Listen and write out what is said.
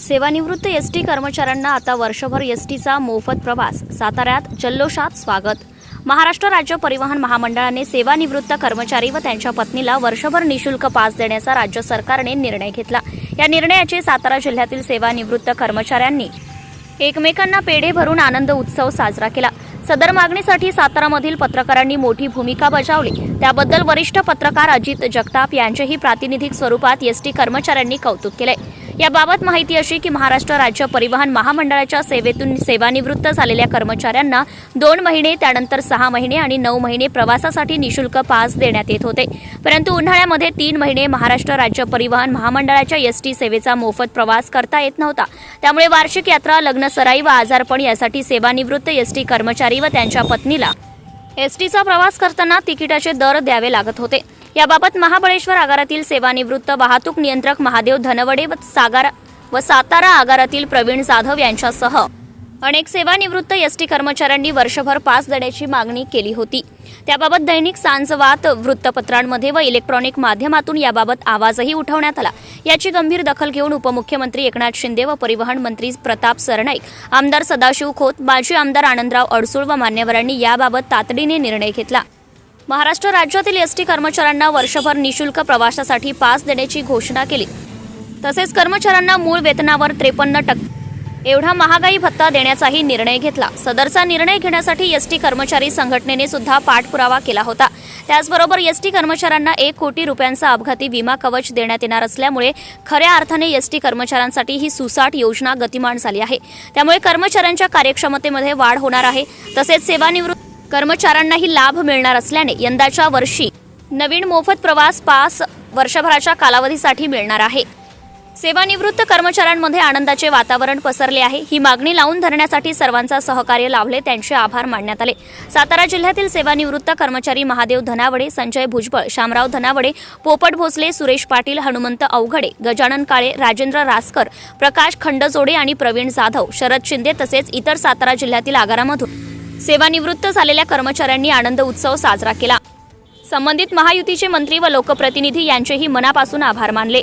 सेवानिवृत्त S T कर्मचाऱ्यांना आता वर्षभर एस टीचा मोफत प्रवास. साताऱ्यात जल्लोषात स्वागत. महाराष्ट्र राज्य परिवहन महामंडळाने सेवानिवृत्त कर्मचारी व त्यांच्या पत्नीला वर्षभर निशुल्क पास देण्याचा राज्य सरकारने निर्णय घेतला. या निर्णयाचे सातारा जिल्ह्यातील सेवानिवृत्त कर्मचाऱ्यांनी एकमेकांना पेढे भरून आनंद उत्सव साजरा केला. सदर मागणीसाठी सातारामधील पत्रकारांनी मोठी भूमिका बजावली. त्याबद्दल वरिष्ठ पत्रकार अजित जगताप यांचेही प्रातिनिधिक स्वरूपात एसटी कर्मचाऱ्यांनी कौतुक केले. याबाबत माहिती अशी की महाराष्ट्र राज्य परिवहन महामंडळाच्या सेवेतून सेवानिवृत्त झालेल्या कर्मचाऱ्यांना दोन महिने त्यानंतर सहा महिने आणि नऊ महिने प्रवासासाठी निशुल्क पास देण्यात येत होते. परंतु उन्हाळ्यामध्ये तीन महिने महाराष्ट्र राज्य परिवहन महामंडळाच्या एसटी सेवेचा मोफत प्रवास करता येत नव्हता. त्यामुळे वार्षिक यात्रा लग्न सराई व आजारपण यासाठी सेवानिवृत्त एसटी कर्मचारी व त्यांच्या पत्नीला. एसटीचा प्रवास करताना तिकिटाचे दर द्यावे लागत होते. याबाबत महाबळेश्वर आगारातील सेवानिवृत्त वाहतूक नियंत्रक महादेव धनवडे व सागार व सातारा आगारातील प्रवीण जाधव यांच्यासह अनेक सेवानिवृत्त एसटी कर्मचाऱ्यांनी वर्षभर पास देण्याची मागणी केली होती. त्याबाबत दैनिक सांजवात वृत्तपत्रांमध्ये व इलेक्ट्रॉनिक माध्यमातून याबाबत आवाजही उठवण्यात आला. याची गंभीर दखल घेऊन उपमुख्यमंत्री एकनाथ शिंदे व परिवहन मंत्री प्रताप सरनाईक आमदार सदाशिव खोत माजी आमदार आनंदराव अडसूळ व मान्यवरांनी याबाबत तातडीने निर्णय घेतला. महाराष्ट्र राज्यातील एस टी कर्मचाऱ्यांना वर्षभर निशुल्क प्रवासासाठी पास देण्याची घोषणा केली. तसेच कर्मचाऱ्यांना मूळ वेतनावर त्रेपन्न टक्के एवढा महागाई भत्ता देण्याचाही निर्णय घेतला. सदरचा निर्णय घेण्यासाठी एसटी कर्मचारी संघटनेने सुद्धा पाठपुरावा केला होता. त्याचबरोबर एस टी कर्मचाऱ्यांना एक कोटी रुपयांचा अपघाती विमा कवच देण्यात येणार असल्यामुळे खऱ्या अर्थाने एसटी कर्मचाऱ्यांसाठी ही सुसाट योजना गतिमान झाली आहे. त्यामुळे कर्मचाऱ्यांच्या कार्यक्षमतेमध्ये वाढ होणार आहे. तसेच सेवानिवृत्त कर्मचाऱ्यांनाही लाभ मिळणार असल्याने यंदाच्या वर्षी नवीन मोफत प्रवास पास वर्षभराच्या कालावधीसाठी मिळणार आहे. सेवानिवृत्त कर्मचाऱ्यांमध्ये आनंदाचे वातावरण पसरले आहे. ही मागणी लावून धरण्यासाठी सर्वांचा सहकार्य लाभले त्यांचे आभार मानण्यात आले. सातारा जिल्ह्यातील सेवानिवृत्त कर्मचारी महादेव धनावडे संजय भुजबळ शामराव धनावडे पोपट भोसले सुरेश पाटील हनुमंत अवघडे गजानन काळे राजेंद्र रासकर प्रकाश खंडजोडे आणि प्रवीण जाधव शरद शिंदे तसेच इतर सातारा जिल्ह्यातील आगारामधून सेवानिवृत्त झालेल्या कर्मचाऱ्यांनी आनंद उत्सव साजरा केला. संबंधित महायुतीचे मंत्री व लोकप्रतिनिधी यांचेही मनापासून आभार मानले.